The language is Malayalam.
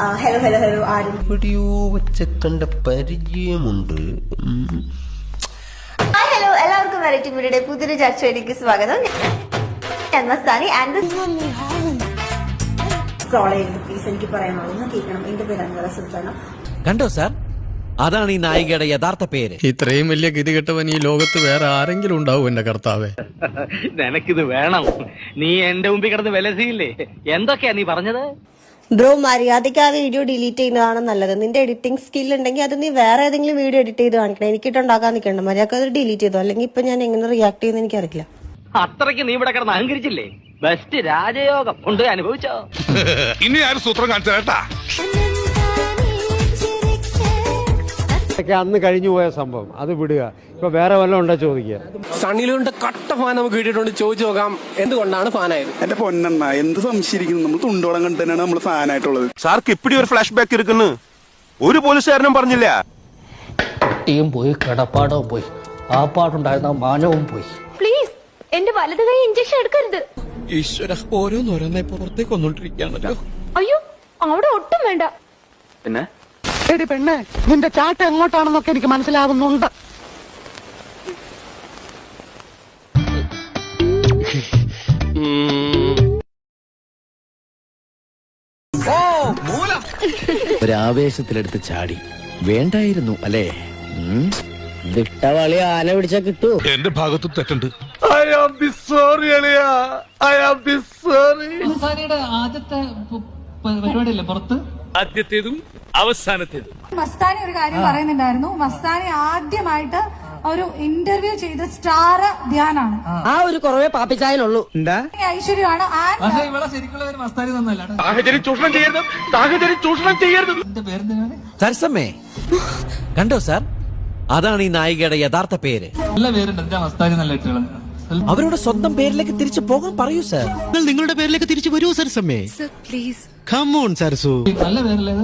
ഹലോ ഹലോ ഹലോ ആരും. എവിടെയോ വെച്ച കണ്ട പരിചയമുണ്ട് ഹലോ എല്ലാവർക്കും വെറൈറ്റി മീഡിയയുടെ പുതിയൊരു ചർച്ചയിലേക്ക് സ്വാഗതം. ഞാൻ മസ്താനി ആൻഡ് സ്ക്രോൾ ചെയ്യുന്നു പ്ലീസ് എനിക്ക് പറയാനുള്ളത് ഒന്ന് കേൾക്കണം. എന്റെ പേര് സുൽത്താന. കണ്ടോ സാർ? അതാണ് ഈ നായികയുടെ യഥാർത്ഥ പേര്. ഇത്രയും വലിയ ഗതികെട്ടവൻ ഈ ലോകത്ത് വേറെ ആരെങ്കിലും ഉണ്ടാവും എന്റെ കർത്താവേ. നിനക്കിത് വേണം. നീ എന്റെ മുമ്പിൽ കിടന്ന് വിലസിയില്ലേ? എന്തൊക്കെയാ നീ പറഞ്ഞത്? ബ്രോ മര്യാദയ്ക്ക് ആ വീഡിയോ ഡിലീറ്റ് ചെയ്യുന്നതാണ് നല്ലത്. നിന്റെ എഡിറ്റിംഗ് സ്കിൽ ഉണ്ടെങ്കിൽ അത് നീ വേറെ ഏതെങ്കിലും വീഡിയോ എഡിറ്റ് ചെയ്ത് കാണിക്കണം. എനിക്കിട്ടുണ്ടാക്കാൻ നിൽക്കണം മര്യാദയ്ക്ക് അത് ഡിലീറ്റ് ചെയ്തു. അല്ലെങ്കിൽ ഇപ്പൊ ഞാൻ എങ്ങനെ റിയാക്ട് ചെയ്യുന്ന എനിക്കറിയില്ല. അത്രയ്ക്ക് നീ ഇവിടെ കിടന്ന് അഹങ്കരിച്ചില്ലേ? ബെസ്റ്റ് രാജയോഗം. ഉണ്ട് അനുഭവിച്ചോ? ഇനി ആരും സൂത്രം കാണിച്ചു ഒക്കെ അന്ന് കഴിഞ്ഞു പോയ സംഭവം. അത് വിടുക. ഇപ്പൊ വേറെ വല്ലതും ഉണ്ടോ ചോദിക്കുക? സണ്ണിലൂടെ കട്ട ഫാൻ നമുക്ക് കിട്ടിയിട്ടുണ്ട്. ചോദിച്ചു നോക്കാം. എന്തുകൊണ്ടാണ് ഫാനായത്? എന്റെ പൊന്നെണ്ണ എന്ത് സംശയിക്കുന്നു? നമ്മൾ തുണ്ടോളം കണ്ടു തന്നെയാണ് നമ്മൾ ഫാനായിട്ടുള്ളത്. സാർക്ക് ഇപ്പിടി ഒരു ഫ്ലാഷ് ബാക്ക് ഇരിക്കുന്നു. ഒരു പോലീസുകാരനും പറഞ്ഞില്ല. കുട്ടിയും പോയി കിടപ്പാടവും പോയി. ആ പാടുണ്ടായിരുന്ന മാനവും പോയി. പ്ലീസ് എന്റെ വലത് കൈ ഇഞ്ചക്ഷൻ എടുക്കരുത്. ഈശ്വര ഓരോന്നോരോന്നെ പുറത്തേക്ക് വന്നോണ്ടിരിക്കുകയാണല്ലോ. അയ്യോ അവിടെ ഒട്ടും വേണ്ട. പിന്നെ? എടി പെണ്ണെ നിന്റെ ചാട്ട എങ്ങോട്ടാണെന്നൊക്കെ എനിക്ക് മനസ്സിലാവുന്നുണ്ട്. ഒരാവേശത്തിലെടുത്ത് ചാടി. വേണ്ടായിരുന്നു അല്ലേ? വിട്ടവളി ആന പിടിച്ചാ കിട്ടൂ. എന്റെ ഭാഗത്ത് തെറ്റുണ്ട്. ആദ്യത്തെ പരിപാടിയല്ലേ പുറത്ത്? ആദ്യത്തേതും അവസാനത്തേതും. മസ്താനി ഒരു കാര്യം പറയുന്നുണ്ടായിരുന്നു. മസ്താനി ആദ്യമായിട്ട് ഒരു ഇന്റർവ്യൂ ചെയ്ത സ്റ്റാർ ധ്യാനാണ്. ആ. ഒരു കുറവേ പാപ്പിച്ചായനുള്ളൂ. എന്താ? ഐശ്വര്യമാണ്. സാഹചര്യം ചൂഷണം ചെയ്യരുത്. സാഹചര്യം ചൂഷണം ചെയ്യരുത്. സരസമ്മേ കണ്ടോ സാർ? അതാണ് ഈ നായികയുടെ യഥാർത്ഥ പേര്. നല്ല പേരുണ്ട്. മസ്താനി നല്ല ഇട്ടുള്ളത് അവരോട് സ്വന്തം പേരിലേക്ക് തിരിച്ചു പോകാൻ പറയൂ സർ നിങ്ങൾ നിങ്ങളുടെ പേരിലേക്ക് തിരിച്ചു വരൂ സരസമ്മേ പ്ലീസ് നല്ല പേരല്ലേ